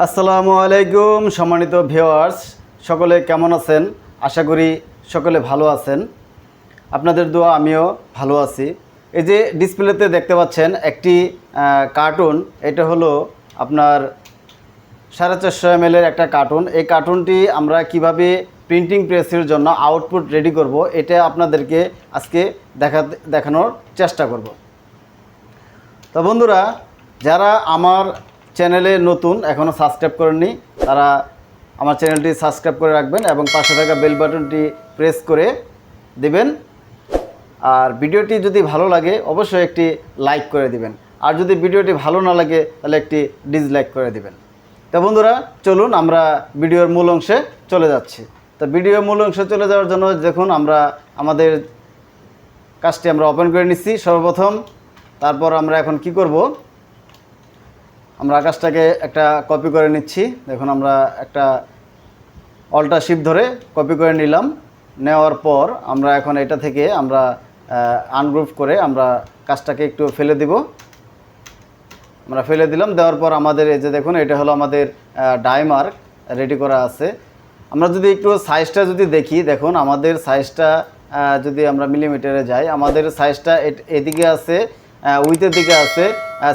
আসসালামু আলাইকুম, সম্মানিত ভিউয়ার্স। সকলে কেমন আছেন? আশা করি সকলে ভালো আছেন। আপনাদের দোয়া, আমিও ভালো আছি। এই যে ডিসপ্লেতে দেখতে পাচ্ছেন একটি কার্টুন এটা হলো আপনার সাড়ে চারশো এম একটা কার্টুন এই কার্টুনটি আমরা কীভাবে প্রিন্টিং প্রেসের জন্য আউটপুট রেডি করব, এটা আপনাদেরকে আজকে দেখা, দেখানোর চেষ্টা করব। তো বন্ধুরা, যারা আমার চ্যানেলে নতুন এখনও সাবস্ক্রাইব করেননি, তারা আমার চ্যানেলটি সাবস্ক্রাইব করে রাখবেন এবং পাশে থাকা বেল বাটনটি প্রেস করে দিবেন। আর ভিডিওটি যদি ভালো লাগে, অবশ্যই একটি লাইক করে দিবেন। আর যদি ভিডিওটি ভালো না লাগে, তাহলে একটি ডিসলাইক করে দিবেন। তো বন্ধুরা, চলুন আমরা ভিডিওর মূল অংশে চলে যাচ্ছি। তো ভিডিওর মূল অংশে চলে যাওয়ার জন্য দেখুন, আমরা আমাদের কাজটি আমরা ওপেন করে নিচ্ছি সর্বপ্রথম। তারপর আমরা এখন কি করব? আমরা আকাশটাকে একটা কপি করে নিচ্ছি। দেখুন, আমরা একটা অল্টা শিপ ধরে কপি করে নিলাম। নেওয়ার পর আমরা এখন এটা থেকে আমরা আনগ্রুপ করে আমরা কাজটাকে একটু ফেলে দিব। আমরা ফেলে দিলাম। দেওয়ার পর আমাদের এই যে দেখুন, এটা হলো আমাদের ডাইমার্ক রেডি করা আছে। আমরা যদি একটু সাইজটা যদি দেখি, দেখুন, আমাদের সাইজটা যদি আমরা মিলিমিটারে যাই, আমাদের সাইজটা এদিকে আছে উইথের দিকে আছে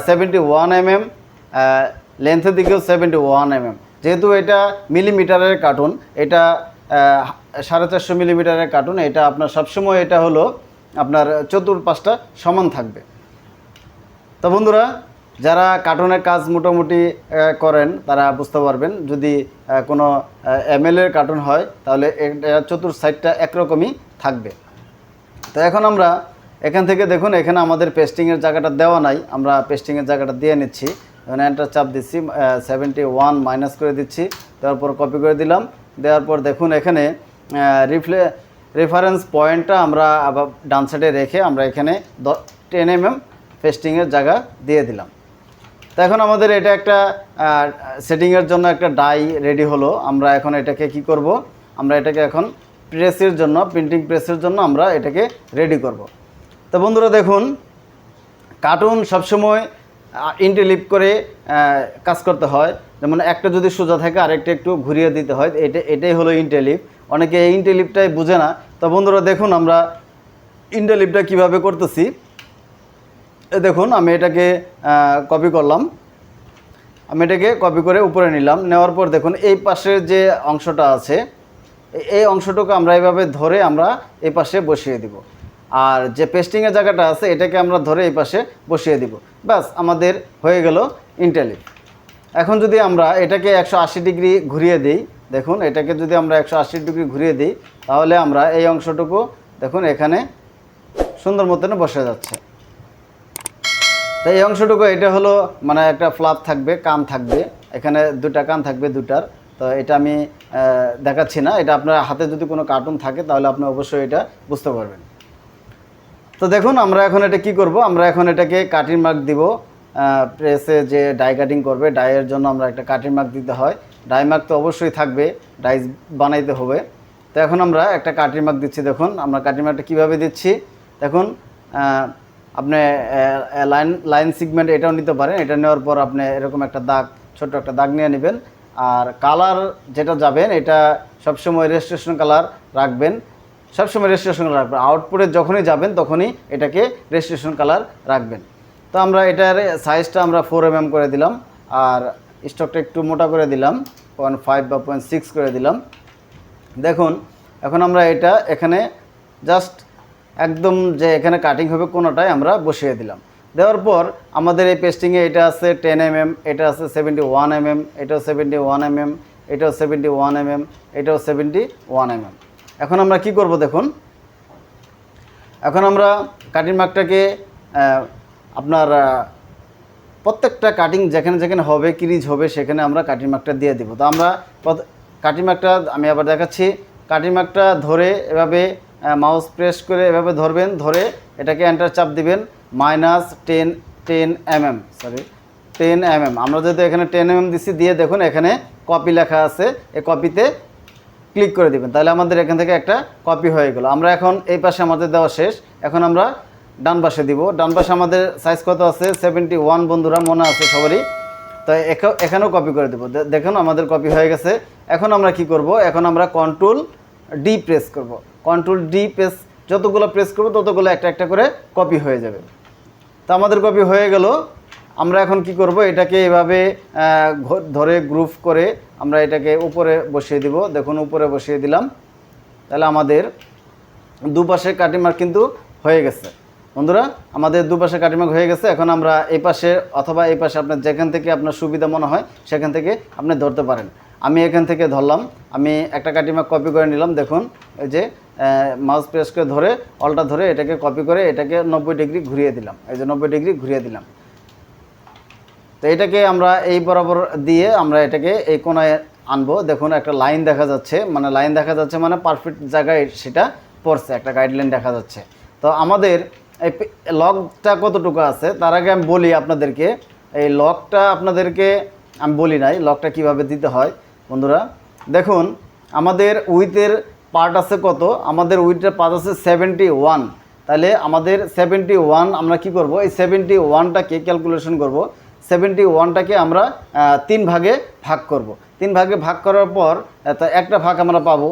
সেভেন্টি ওয়ান এম লেন্থের দিকেও সেভেন্টি ওয়ান এম এম যেহেতু এটা মিলিমিটারের কার্টুন এটা সাড়ে চারশো মিলিমিটারের কার্টুন এটা আপনার সবসময় এটা হলো আপনার চতুর্পাশটা সমান থাকবে। তো বন্ধুরা, যারা কার্টুনের কাজ মোটামুটি করেন, তারা বুঝতে পারবেন, যদি কোনো এমএলের কার্টুন হয়, তাহলে চতুর সাইডটা একরকমই থাকবে। তো এখন আমরা এখান থেকে দেখুন, এখানে আমাদের পেস্টিংয়ের জায়গাটা দেওয়া নাই, আমরা পেস্টিংয়ের জায়গাটা দিয়ে নিচ্ছি। এখানে এন্টার চাপ দিচ্ছি সেভেন্টি ওয়ান মাইনাস করে দিচ্ছি দেওয়ার পর কপি করে দিলাম, দেওয়ার পর দেখুন এখানে রিফ্লে রেফারেন্স পয়েন্টটা আমরা আবার ডান সাইডে রেখে আমরা এখানে টেন এম এম পেস্টিংয়ের জায়গা দিয়ে দিলাম। তো এখন আমাদের এটা একটা সেটিংয়ের জন্য একটা ডাই রেডি হলো, আমরা এখন এটাকে কি করব? আমরা এটাকে এখন প্রেসের জন্য প্রিন্টিং প্রেসের জন্য আমরা এটাকে রেডি করব। তো বন্ধুরা দেখুন কার্টুন সবসময় ইন্টেলিপ করে কাজ করতে হয়। যেমন একটা যদি সোজা থাকে, আরেকটা একটু ঘুরিয়ে দিতে হয়, এটা এটাই হলো ইন্টেলিপ অনেকে এই ইন্টেলিপটাই বুঝে না। তো বন্ধুরা, দেখুন আমরা ইন্টেলিপটা কীভাবে করতেছি। দেখুন, আমি এটাকে কপি করলাম। আমি এটাকে কপি করে উপরে নিলাম। নেওয়ার পর দেখুন, এই পাশের যে অংশটা আছে এই অংশটুকু আমরা এইভাবে ধরে আমরা এই পাশে বসিয়ে দিব। আর যে পেস্টিংয়ের জায়গাটা আছে, এটাকে আমরা ধরে এই পাশে বসিয়ে দিব। ব্যাস, আমাদের হয়ে গেল ইন্টালিপ এখন যদি আমরা এটাকে একশো আশি ডিগ্রি ঘুরিয়ে দিই, দেখুন, এটাকে যদি আমরা একশো আশি ডিগ্রি ঘুরিয়ে দিই, তাহলে আমরা এই অংশটুকু, দেখুন, এখানে সুন্দর মতন বসে যাচ্ছে। তো এই অংশটুকু, এটা হলো মানে একটা ফ্লাপ থাকবে কান থাকবে। এখানে দুটা কান থাকবে, দুটার। তো এটা আমি দেখাচ্ছি না। এটা আপনার হাতে যদি কোনো কার্টুন থাকে, তাহলে আপনি অবশ্যই এটা বুঝতে পারবেন। তো দেখুন, আমরা এখন এটা কি করব? আমরা এখন এটাকে কাটিং মার্ক দিব। প্রেসে যে ডাই কাটিং করবে ডাইয়ের জন্য আমরা একটা কাটিং মার্ক দিতে হয়। ডাই মার্ক তো অবশ্যই থাকবে ডাইস বানাইতে হবে। তো এখন আমরা একটা কাটিং মার্ক দিচ্ছি, দেখুন, আমরা কাটিং মার্কটা কীভাবে দিচ্ছি? দেখুন আপনি লাইন লাইন সিগমেন্ট এটাও নিতে পারেন। এটা নেওয়ার পর আপনি এরকম একটা দাগ ছোট একটা দাগ নিয়ে নেবেন। আর কালার যেটা যাবেন, এটা সবসময় রেজিস্ট্রেশন কালার রাখবেন। সবসময় রেজিস্ট্রেশন রাখবেন। আউটপুটে যখনই যাবেন, তখনই এটাকে রেজিস্ট্রেশন কালার রাখবেন। তো আমরা এটার সাইজটা আমরা ফোর এম করে দিলাম, আর স্টকটা একটু মোটা করে দিলাম পয়েন্ট ফাইভ বা পয়েন্ট সিক্স করে দিলাম। দেখুন, এখন আমরা এটা এখানে জাস্ট একদম যে এখানে কাটিং হবে কোনোটাই আমরা বসিয়ে দিলাম। দেওয়ার পর আমাদের এই পেস্টিংয়ে এটা আছে টেন এম এম এটা আছে সেভেন্টি ওয়ান এম এম এটাও সেভেন্টি ওয়ান এম এম এটাও সেভেন্টি ওয়ান এম এম এটাও সেভেন্টি ওয়ান এম এম এখন আমরা কি করব দেখুন? এখন আমরা কাটিং মার্কটাকে আপনার প্রত্যেকটা কাটিং যেখানে যেখানে হবে কিরিজ হবে, সেখানে আমরা কাটিং মার্কটা দিয়ে দিব। তো আমরা কাটিং মার্কটা আমি আবার দেখাচ্ছি। কাটিং মার্কটা ধরে এভাবে মাউস প্রেস করে এভাবে ধরবেন, ধরে এটাকে এন্টার চাপ দিবেন minus ten ten MM sorry ten MM আমরা যেহেতু এখানে টেন এমএম দিচ্ছি দিয়ে দেখুন এখানে কপি লেখা আছে এ কপিতে ক্লিক করে দিবেন, তাহলে আমাদের এখান থেকে একটা কপি হয়ে গেল। আমরা এখন এই পাশে আমাদের দেওয়া শেষ। এখন আমরা ডান পাশে দিব। ডান পাশে আমাদের সাইজ কত আছে? সেভেন্টি ওয়ান বন্ধুরা, মনে আছে সবারই? তো এখা- এখানেও কপি করে দেবো। দেখুন, আমাদের কপি হয়ে গেছে। এখন আমরা কি করব? এখন আমরা কন্ট্রোল ডি প্রেস করব। কন্ট্রোল ডি প্রেস যতগুলো প্রেস করব, ততগুলো একটা একটা করে কপি হয়ে যাবে। তো আমাদের কপি হয়ে গেল। আমরা এখন কি করব? এটাকে এভাবে ধরে গ্রুপ করে আমরা এটাকে উপরে বসিয়ে দিব। দেখুন, উপরে বসিয়ে দিলাম। তাহলে আমাদের দুপাশে কাটিমার কিন্তু হয়ে গেছে। বন্ধুরা, আমাদের দুপাশে কাটিমার হয়ে গেছে। এখন আমরা এই পাশে অথবা এই পাশে আপনার যেখান থেকে আপনার সুবিধা মনে হয়, সেখান থেকে আপনি ধরতে পারেন। আমি এখান থেকে ধরলাম। আমি একটা কাটিমার কপি করে নিলাম। দেখুন, এই যে মাউস প্রেস করে ধরে অলটা ধরে এটাকে কপি করে এটাকে নব্বই ডিগ্রি ঘুরিয়ে দিলাম। এই যে নব্বই ডিগ্রি ঘুরিয়ে দিলাম। তো এটাকে আমরা এই বরাবর দিয়ে আমরা এটাকে এই কোনায় আনব। দেখুন, একটা লাইন দেখা যাচ্ছে। মানে লাইন দেখা যাচ্ছে মানে পারফেক্ট জায়গায় সেটা পড়ছে, একটা গাইডলাইন দেখা যাচ্ছে। তো আমাদের এই লকটা কতটুকু আছে? তার আগে আমি বলি আপনাদেরকে, এই লকটা আপনাদেরকে আমি বলি নাই লকটা কীভাবে দিতে হয়, বন্ধুরা। দেখুন, আমাদের উইথের পার্ট আছে কত? আমাদের উইথের পার্ট আছে সেভেন্টি ওয়ান তাহলে আমাদের সেভেন্টি ওয়ান আমরা কি করব? এই সেভেন্টি ওয়ানটাকে ক্যালকুলেশন করব। সেভেন্টি ওয়ানটাকে আমরা তিন ভাগে ভাগ করব। তিন ভাগে ভাগ করার পর একটা ভাগ আমরা পাবো।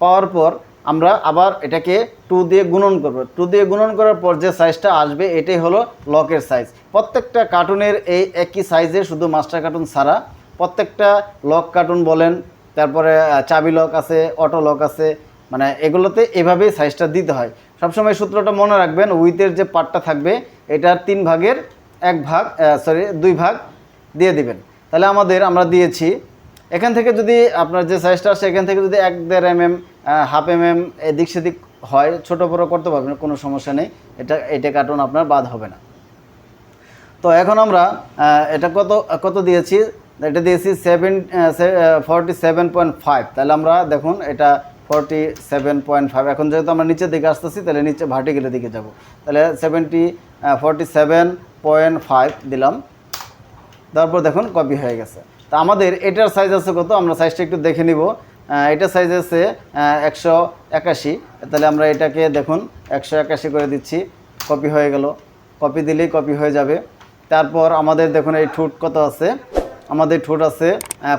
পাওয়ার পর আমরা আবার এটাকে টু দিয়ে গুণন করব। টু দিয়ে গুণন করার পর যে সাইজটা আসবে, এটাই হলো লকের সাইজ প্রত্যেকটা কার্টুনের এই একই সাইজে শুধু মাস্টার কার্টুন ছাড়া প্রত্যেকটা লক কার্টুন বলেন, তারপরে চাবি লক আছে অটো লক আছে মানে এগুলোতে এভাবেই সাইজটা দিতে হয়। সবসময় সূত্রটা মনে রাখবেন উইথের যে পার্টটা থাকবে, এটার তিন ভাগের এক ভাগ সরি দুই ভাগ দিয়ে দিবেন। তাহলে আমাদের আমরা দিয়েছি, এখান থেকে যদি আপনার যে সাইজটা আসে এখান থেকে যদি এক দেড় M M half M M এদিক সেদিক হয়, ছোটো বড়ো করতে পারবেন, কোনো সমস্যা নেই। এটা এটা কার্টুন আপনার বাদ হবে না। তো এখন আমরা এটা কত কত দিয়েছি? এটা দিয়েছি seven forty seven point five তাহলে আমরা দেখুন, এটা ফর্টি সেভেন পয়েন্ট ফাইভ এখন যেহেতু আমরা নিচের দিকে আসতেছি তাহলে নিচে ভার্টিক্যালের দিকে যাব। তাহলে seventy forty seven point five দিলাম। তারপর দেখুন কপি হয়ে গেছে। তা আমাদের এটার সাইজ আছে কত? আমরা সাইজটা একটু দেখে নিব। আহ, এটা সাইজ আছে একশো একাশি। তাহলে আমরা এটাকে দেখুন একশো একাশি করে দিচ্ছি। কপি হয়ে গেল। কপি দিলেই কপি হয়ে যাবে। তারপর আমাদের দেখুন এই ঠুট কত আছে? আমাদের ঠুট আছে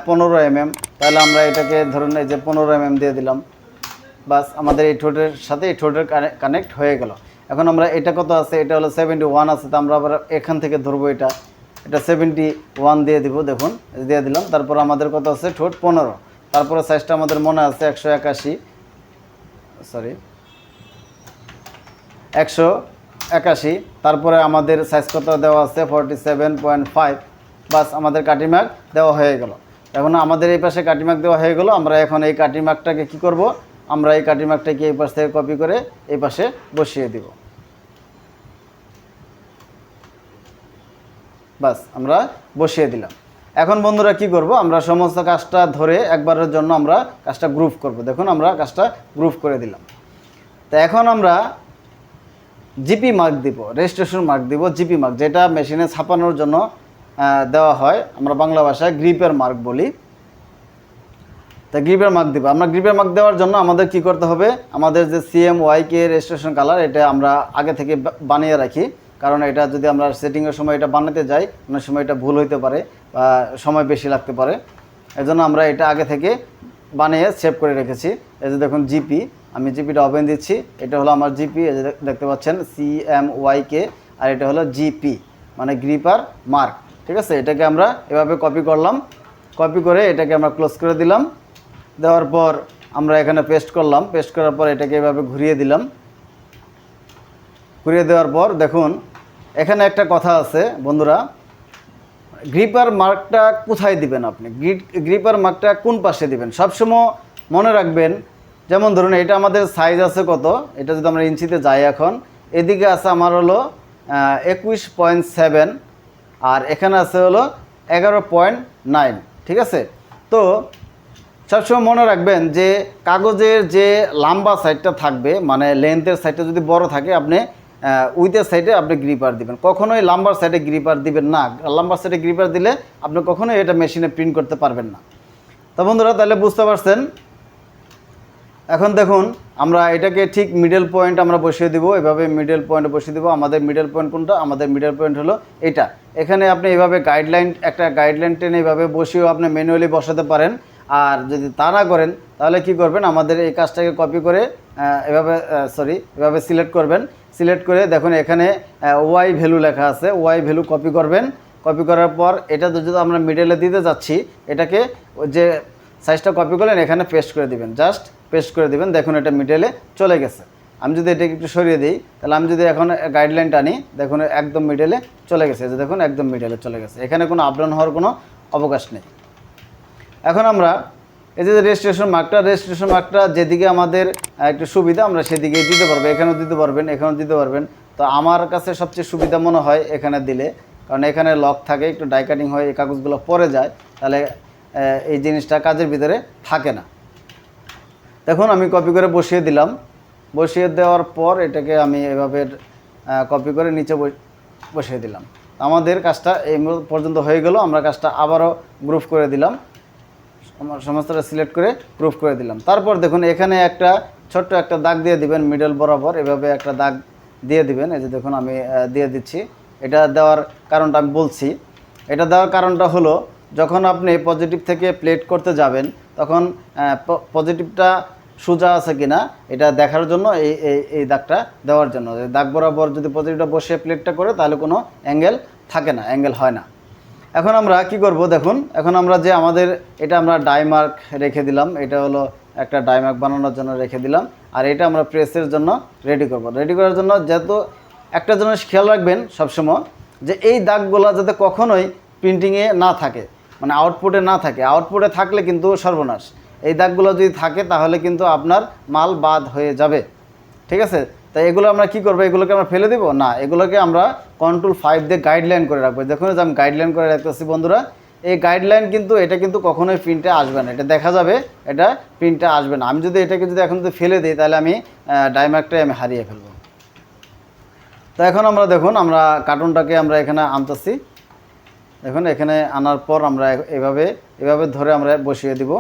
পনেরো এম তাহলে আমরা এটাকে ধরুন এই যে পনেরো এম দিয়ে দিলাম। বাস আমাদের এই ঠোঁটের সাথে এই ঠোঁটের কানেক্ট হয়ে গেল। এখন আমরা এটা কত আছে? এটা হলো সেভেন্টি ওয়ান আছে, তো আমরা আবার এখান থেকে ধরবো এটা। এটা সেভেন্টি ওয়ান দিয়ে দিব, দেখুন, দিয়ে দিলাম। তারপর আমাদের কত আছে? ঠোঁট পনেরো। তারপরে সাইজটা আমাদের মনে আছে একশো একাশি। সরি একশো একাশি। তারপরে আমাদের সাইজ কত দেওয়া আছে? ফর্টি সেভেন পয়েন্ট ফাইভ বাস আমাদের কাটিমার্ক দেওয়া হয়ে গেল। এখন আমাদের এই পাশে কাটিমার্ক দেওয়া হয়ে গেল। আমরা এখন এই কাটিমার্কটাকে কি করব? আমরা এই কাটিমার্কটাকে এই পাশ থেকে কপি করে এই পাশে বসিয়ে দিব। বাস, আমরা বসিয়ে দিলাম। এখন বন্ধুরা কি করব? আমরা সমস্ত কাজটা ধরে একবারের জন্য আমরা কাজটা গ্রুপ করব। দেখুন, আমরা কাজটা গ্রুপ করে দিলাম। তো এখন আমরা জিপি মার্ক দিব রেজিস্ট্রেশন মার্ক দিব জিপি মার্ক যেটা মেশিনে ছাপানোর জন্য দেওয়া হয়। আমরা বাংলা ভাষায় গ্রিপের মার্ক বলি। তা গ্রিপের মার্ক দিব। আমরা গ্রিপের মার্ক দেওয়ার জন্য আমাদের কি করতে হবে? আমাদের যে সিএম ওয়াইকে রেজিস্ট্রেশন কালার এটা আমরা আগে থেকে বানিয়ে রাখি। কারণ এটা যদি আমরা সেটিংয়ের সময় এটা বানাতে যাই, অনেক সময় এটা ভুল হইতে পারে বা সময় বেশি লাগতে পারে। এজন্য আমরা এটা আগে থেকে বানিয়ে সেভ করে রেখেছি। এই যে দেখুন জিপি আমি জিপিটা ওপেন দিচ্ছি। এটা হলো আমার জিপি এই যে দেখতে পাচ্ছেন সিএম ওয়াইকে আর এটা হলো জিপি মানে গ্রিপার মার্ক ঠিক আছে? এটাকে আমরা এভাবে কপি করলাম। কপি করে এটাকে আমরা ক্লোজ করে দিলাম। দেওয়ার পর আমরা এখানে পেস্ট করলাম। পেস্ট করার পর এটাকে এভাবে ঘুরিয়ে দিলাম। ঘুরিয়ে দেওয়ার পর দেখুন, এখানে একটা কথা আছে বন্ধুরা। গ্রিপার মার্কটা কোথায় দিবেন আপনি? গ্রিপার মার্কটা কোন পাশে দিবেন? সবসময় মনে রাখবেন, যেমন ধরুন এটা আমাদের সাইজ আছে কত? এটা যদি আমরা ইঞ্চিতে যাই এখন, এদিকে আছে আমার হলো একুশ পয়েন্ট সেভেন আর এখানে আছে হলো এগারো পয়েন্ট নাইন, ঠিক আছে? তো সবসময় মনে রাখবেন যে কাগজের যে লম্বা সাইডটা থাকবে মানে লেন্থের সাইডটা যদি বড় থাকে, আপনি উইথের সাইডে আপনি গ্রিপার দিবেন। কখনোই লাম্বার সাইডে গ্রিপার দিবেন না। লাম্বার সাইডে গ্রিপার দিলে আপনি কখনোই এটা মেশিনে প্রিন্ট করতে পারবেন না। তো বন্ধুরা, তাহলে বুঝতে পারছেন? এখন দেখুন, আমরা এটাকে ঠিক মিডল পয়েন্ট আমরা বসিয়ে দিব। এভাবে মিডল পয়েন্টে বসিয়ে দিব। আমাদের মিডল পয়েন্ট কোনটা? আমাদের মিডল পয়েন্ট হলো এটা। এখানে আপনি এভাবে গাইডলাইন একটা গাইডলাইন টেনে এভাবে বসিয়েও আপনি ম্যানুয়ালি বসাতে পারেন। আর যদি তা না করেন, তাহলে কি করবেন? আমাদের এই কাজটাকে কপি করে এভাবে সরি এভাবে সিলেক্ট করবেন। সিলেক্ট করে দেখুন এখানে ওয়াই ভ্যালু লেখা আছে। ওয়াই ভ্যালু কপি করবেন। কপি করার পর এটা যদি আমরা মিডলে দিতে যাচ্ছি, এটাকে যে সাইজটা কপি করলেন, এখানে পেস্ট করে দিবেন। জাস্ট পেস্ট করে দিবেন। দেখুন এটা মিডেলে চলে গেছে। আমি যদি এটাকে একটু সরিয়ে দিই, তাহলে আমি যদি এখন গাইডলাইনটা আনি দেখুন একদম মিডেলে চলে গেছে। যে দেখুন একদম মিডেলে চলে গেছে। এখানে কোনো আপডাউন হওয়ার কোনো অবকাশ নেই। এখন আমরা এই যে রেজিস্ট্রেশন মার্কটা রেজিস্ট্রেশন মার্কটা যেদিকে আমাদের একটু সুবিধা, আমরা সেদিকেই দিতে পারব। এখানেও দিতে পারবেন, এখানেও দিতে পারবেন। তো আমার কাছে সবচেয়ে সুবিধা মনে হয় এখানে দিলে। কারণ এখানে লক থাকে, একটু ডাই কাটিং হয়, এই কাগজগুলো পরে যায়, তাহলে এই জিনিসটা কাজের ভিতরে থাকে না। দেখুন, আমি কপি করে বসিয়ে দিলাম। বসিয়ে দেওয়ার পর এটাকে আমি এভাবে কপি করে নিচে বস- বসিয়ে দিলাম। আমাদের কাজটা এই পর্যন্ত হয়ে গেল। আমরা কাজটা আবারও গ্রুপ করে দিলাম। সম- সমস্তটা সিলেক্ট করে প্রুফ করে দিলাম। তারপর দেখুন, এখানে একটা ছোট্ট একটা দাগ দিয়ে দিবেন মিডল বরাবর। এভাবে একটা দাগ দিয়ে দিবেন। এই যে দেখুন, আমি দিয়ে দিচ্ছি। এটা দেওয়ার কারণটা আমি বলছি। এটা দেওয়ার কারণটা হলো, যখন আপনি পজিটিভ থেকে প্লেট করতে যাবেন, তখন পজিটিভটা সোজা আছে কিনা, এটা দেখার জন্য এই এই দাগটা দেওয়ার জন্য। দাগ বরাবর যদি পজিটিভটা বসে প্লেটটা করে, তাহলে কোনো অ্যাঙ্গেল থাকে না অ্যাঙ্গেল হয় না। এখন আমরা কি করব দেখুন, এখন আমরা যে আমাদের, এটা আমরা ডাইমার্ক রেখে দিলাম, এটা হলো একটা ডাইমার্ক বানানোর জন্য রেখে দিলাম, আর এটা আমরা প্রেসের জন্য রেডি করব। রেডি করার জন্য যেহেতু একটা জিনিস খেয়াল রাখবেন সবসময়, যে এই দাগগুলো যাতে কখনোই প্রিন্টিংয়ে না থাকে মানে আউটপুটে না থাকে। আউটপুটে থাকলে কিন্তু সর্বনাশ। এই দাগগুলো যদি থাকে তাহলে কিন্তু আপনার মাল বাদ হয়ে যাবে। ঠিক আছে? তাই এগুলো আমরা কি করব? এগুলোকে আমরা ফেলে দেবো? না, এগুলোকে আমরা কন্ট্রোল ফাইভ দিয়ে গাইডলাইন করে রাখব। দেখুন যে আমি গাইডলাইন করে রাখতেছি বন্ধুরা, এই গাইডলাইন কিন্তু, এটা কিন্তু কখনোই প্রিন্টে আসবে না। এটা দেখা যাবে, এটা প্রিন্টে আসবে না। আমি যদি এটাকে যদি এখন যদি ফেলে দিই, তাহলে আমি ডাইমার্কটাই আমি হারিয়ে ফেলব। তো এখন আমরা দেখুন, আমরা কার্টুনটাকে আমরা এখানে আনতেছি। দেখুন, এখানে আনার পর আমরা এভাবে এভাবে ধরে আমরা বসিয়ে দিব।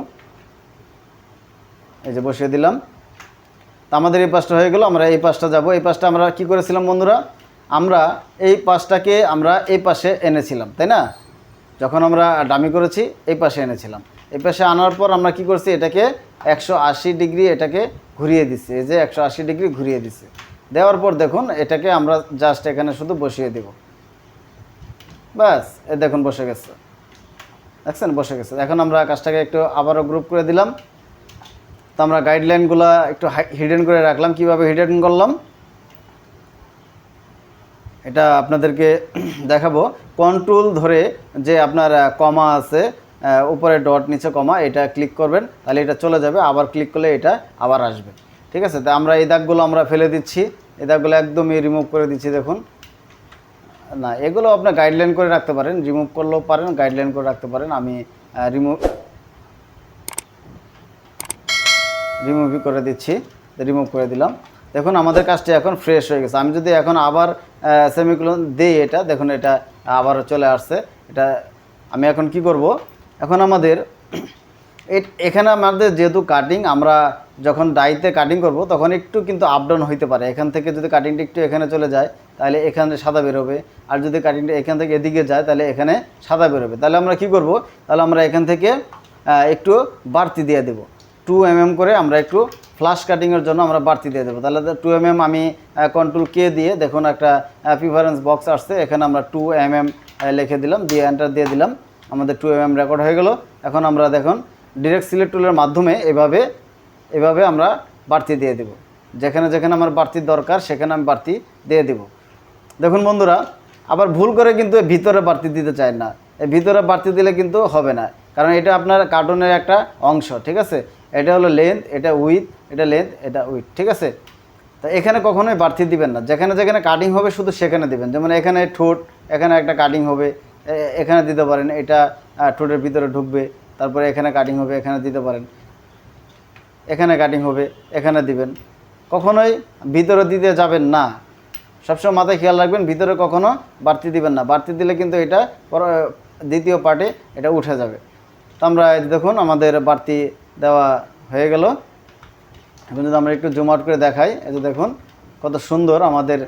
এই যে বসিয়ে দিলাম। তো আমাদের এই পাশটা হয়ে গেল, আমরা এই পাশটা যাব। এই পাশটা আমরা কি করেছিলাম বন্ধুরা? আমরা এই পাশটাকে আমরা এই পাশে এনেছিলাম, তাই না? যখন আমরা ডামি করেছি, এই পাশে এনেছিলাম। এই পাশে আনার পর আমরা কি করছি? এটাকে একশো আশি ডিগ্রি এটাকে ঘুরিয়ে দিচ্ছি। এই যে একশো আশি ডিগ্রি ঘুরিয়ে দিচ্ছি। দেওয়ার পর দেখুন, এটাকে আমরা জাস্ট এখানে শুধু বসিয়ে দেব। ব্যাস, এ দেখুন বসে গেছে। দেখছেন? বসে গেছে। এখন আমরা কাজটাকে একটু আবারও গ্রুপ করে দিলাম। তো আমরা গাইডলাইনগুলো একটু হিডেন করে রাখলাম, কীভাবে হিডেন করলাম? এটা আপনাদেরকে দেখাবো। কন্ট্রোল ধরে যে আপনার কমা আছে উপরে ডট নিচে কমা এটা ক্লিক করবেন, তাহলে এটা চলে যাবে, আবার ক্লিক করলে এটা আবার আসবে। ঠিক আছে? তো আমরা এই দাগগুলো আমরা ফেলে দিচ্ছি। এই দাগগুলো একদমই রিমুভ করে দিচ্ছি, দেখুন। না, এগুলো আপনার গাইডলাইন করে রাখতে পারেন রিমুভ করলেও পারেন গাইডলাইন করে রাখতে পারেন। আমি রিমুভ রিমুভই করে দিচ্ছি রিমুভ করে দিলাম। দেখুন, আমাদের কাজটি এখন ফ্রেশ হয়ে গেছে। আমি যদি এখন আবার সেমিকুলন দিই এটা, দেখুন এটা আবার চলে আসছে। এটা আমি এখন কি করব? এখন আমাদের এখানে আমাদের যেহেতু কাটিং আমরা যখন ডাইতে কাটিং করব, তখন একটু কিন্তু আপ ডাউন হইতে পারে। এখান থেকে যদি কাটিংটা একটু এখানে চলে যায়, তাহলে এখানে সাদা বেরোবে। আর যদি কাটিংটা এখান থেকে এদিকে যায়, তাহলে এখানে সাদা বেরোবে। তাহলে আমরা কি করব? তাহলে আমরা এখান থেকে একটু বাড়তি দিয়ে দেবো। টু এম এম করে আমরা একটু ফ্লাশ কাটিংয়ের জন্য আমরা বাড়তি দিয়ে দেবো। তাহলে টু এম এম আমি কন্ট্রোল কে দিয়ে দেখুন একটা প্রিফারেন্স বক্স আসছে। এখানে আমরা টু এম এম লিখে দিলাম, দিয়ে এন্টার দিয়ে দিলাম। আমাদের টু এম এম রেকর্ড হয়ে গেল। এখন আমরা দেখুন ডিরেক্ট সিলেক্ট টুলের মাধ্যমে এভাবে এভাবে আমরা বাড়তি দিয়ে দেব। যেখানে যেখানে আমার বাড়তির দরকার, সেখানে আমি বাড়তি দিয়ে দেব। দেখুন বন্ধুরা, আবার ভুল করে কিন্তু ভিতরে বাড়তি দিতে চায় না। ভিতরে বাড়তি দিলে কিন্তু হবে না। কারণ এটা আপনার কার্টুনের একটা অংশ, ঠিক আছে? এটা হলো লেন্থ এটা উইথ এটা লেন্থ এটা উইথ ঠিক আছে? তো এখানে কখনোই বাড়তি দিবেন না। যেখানে যেখানে কাটিং হবে, শুধু সেখানে দিবেন। যেমন এখানে ঠোঁট, এখানে একটা কাটিং হবে এখানে দিতে পারেন, এটা ঠোঁটের ভিতরে ঢুকবে, তারপরে এখানে কাটিং হবে, এখানে দিতে পারেন। এখানে কাটিং হবে, এখানে দিবেন। কখনোই ভিতরে দিতে যাবেন না। সবসময় মাথায় খেয়াল রাখবেন, ভিতরে কখনো বাড়তি দিবেন না। বাড়তি দিলে কিন্তু এটা দ্বিতীয় পার্টে এটা উঠে যাবে। তো আমরা দেখুন, আমাদের বাড়তি দেওয়া হয়ে গেল। এখন যদি আমরা একটু জুম আউট করে দেখাই। এই যে দেখুন, কত সুন্দর আমাদের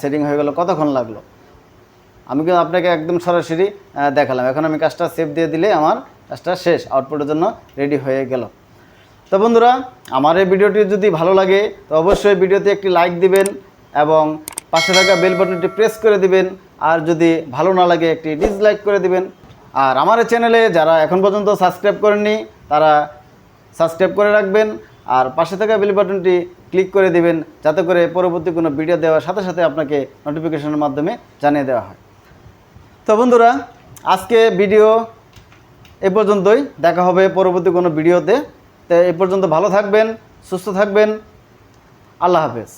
সেটিং হয়ে গেল, কতক্ষণ লাগল। আমি কিন্তু আপনাকে একদম সরাসরি দেখালাম। এখন আমি কাজটা সেভ দিয়ে দিলে আমার কাজটা শেষ আউটপুটের জন্য রেডি হয়ে গেল। তো বন্ধুরা, আমার এই ভিডিওটি যদি ভালো লাগে, তো অবশ্যই ভিডিওতে একটি লাইক দিবেন এবং পাশে থাকা বেল বাটনটি প্রেস করে দিবেন। আর যদি ভালো না লাগে, একটি ডিসলাইক করে দিবেন। আর আমার চ্যানেলে যারা এখন পর্যন্ত সাবস্ক্রাইব করেননি, তারা সাবস্ক্রাইব করে রাখবেন আর পাশে থাকা বেল বাটনটি ক্লিক করে দেবেন যাতে করে পরবর্তী কোনো ভিডিও দেওয়ার সাথে সাথে আপনাকে নোটিফিকেশনের মাধ্যমে জানিয়ে দেওয়া হয়। তো বন্ধুরা, আজকে ভিডিও এ পর্যন্তই। দেখা হবে পরবর্তী কোনো ভিডিওতে। তো এ পর্যন্ত ভালো থাকবেন, সুস্থ থাকবেন। আল্লাহ হাফেজ।